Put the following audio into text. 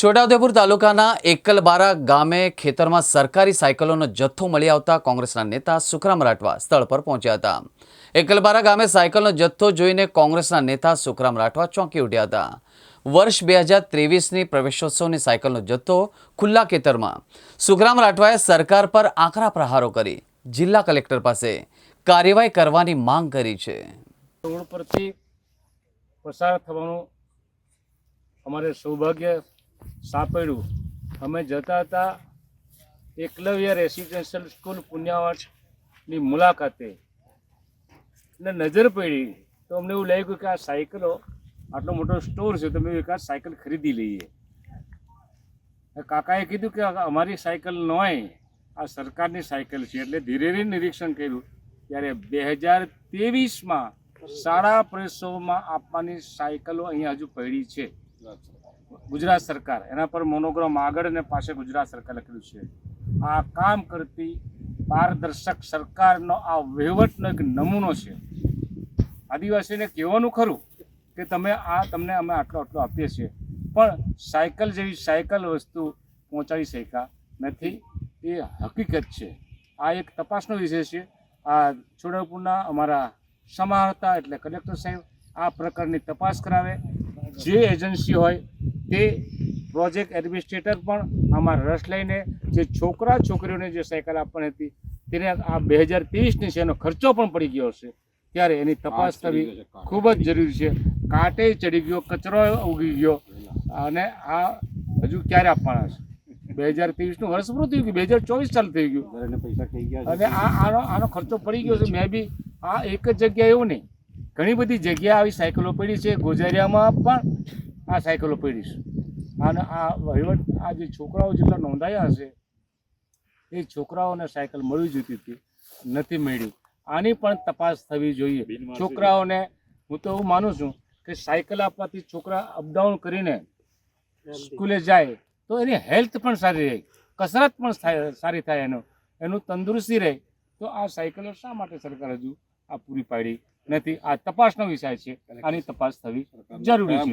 છોટાઉદેપુર તાલુકાના એકલબારા ગામે ખેતરમાં સરકારી સાયકલોનો જથ્થો મળી આવતા કોંગ્રેસના નેતા સુખરામ રાઠવા સ્થળ પર પહોંચ્યા હતા. એકલબારા ગામે સાયકલનો જથ્થો જોઈને કોંગ્રેસના નેતા સુખરામ રાઠવા ચોંકી ઉઠ્યા હતા. વર્ષ બે હજાર ત્રેવીસની પ્રવેશોત્સવની સાયકલનો જથ્થો ખુલ્લા ખેતરમાં. સુખરામ રાઠવાએ સરકાર પર આકરા પ્રહારો કરી. જિલ્લા કલેક્ટર પાસે કાર્યવાહી કરવાની માંગ કરી છે. રોડ પરથી પસાર થવાનું અમારે સૌભાગ્ય સાંપડ્યું. અમે જતા હતા એકલવ્ય રેસિડેન્શિયલ સ્કૂલ પુણ્યાવાટની મુલાકાતે. એટલે નજર પડી તો અમને એવું લાગ્યું કે આ સાયકલો આટલો મોટો સ્ટોર છે, તો મેં એક આ સાયકલ ખરીદી લઈએ. કાકાએ કીધું કે અમારી સાયકલ નોય, આ સરકારની સાયકલ છે. એટલે ધીરે ધીરે નિરીક્ષણ કર્યું. ત્યારે બે હજાર ત્રેવીસમાં શાળા પ્રવેશોમાં આપવાની સાયકલો અહીંયા હજુ પડી છે. ગુજરાત સરકાર, એના પર મોનોગ્રામ આગળ અને પાસે ગુજરાત સરકાર લખેલું છે. આ કામ કરતી પારદર્શક સરકારનો આ વહીવટનો એક નમૂનો છે. આદિવાસીને કહેવાનું ખરું કે તમે આ, તમને અમે આટલો આટલો આપીએ છીએ, પણ સાયકલ જેવી સાયકલ વસ્તુ પહોંચાડી શક્યા નથી. એ હકીકત છે. આ એક તપાસનો વિષય છે. આ છોટાઉદેપુરના અમારા સમા હતા એટલે કલેક્ટર સાહેબ આ પ્રકારની તપાસ કરાવે. જે એજન્સી હોય તે પ્રોજેક્ટ એડમિનિસ્ટ્રેટર પણ આમાં રસ લઈને જે છોકરા છોકરીઓને જે સાયકલ આપવાની હતી તેને આ બે હજાર ત્રેવીસની છે એનો ખર્ચો પણ પડી ગયો હશે. ત્યારે એની તપાસ કરવી ખૂબ જ જરૂરી છે. કાંટે ચડી ગયો કચરો ઉગી ગયો અને આ હજુ ક્યારે આપવાના છે? બે હજાર ત્રેવીસનું વર્ષ પૂરું થયું ગયું બે હજાર ચોવીસ ચાલુ થઈ ગયું? અને આ આનો આનો ખર્ચો પડી ગયો છે. મેં બી આ એક જ જગ્યાએ એવું નહીં. ઘણી બધી જગ્યા આવી સાયકલો પડી છે. ગોજારિયામાં પણ આ સાયકલો પહેરીશ. અને આ વહીવટ આ જે છોકરાઓ જેટલા નોંધાયા હશે એ છોકરાઓને સાયકલ મળવી જોઈતી હતી નથી મળી. આની પણ તપાસ થવી જોઈએ. છોકરાઓને હું તો એવું માનું છું કે સાયકલ આપવાથી છોકરા અપડાઉન કરીને સ્કૂલે જાય તો એની હેલ્થ પણ સારી રહે કસરત પણ સારી થાય એનો. એનું તંદુરસ્તી રહે તો આ સાયકલો શા માટે સરકાર હજુ આ પૂરી પાડી? નથી. આ તપાસનો વિષય છે આની તપાસ થવી જરૂરી છે?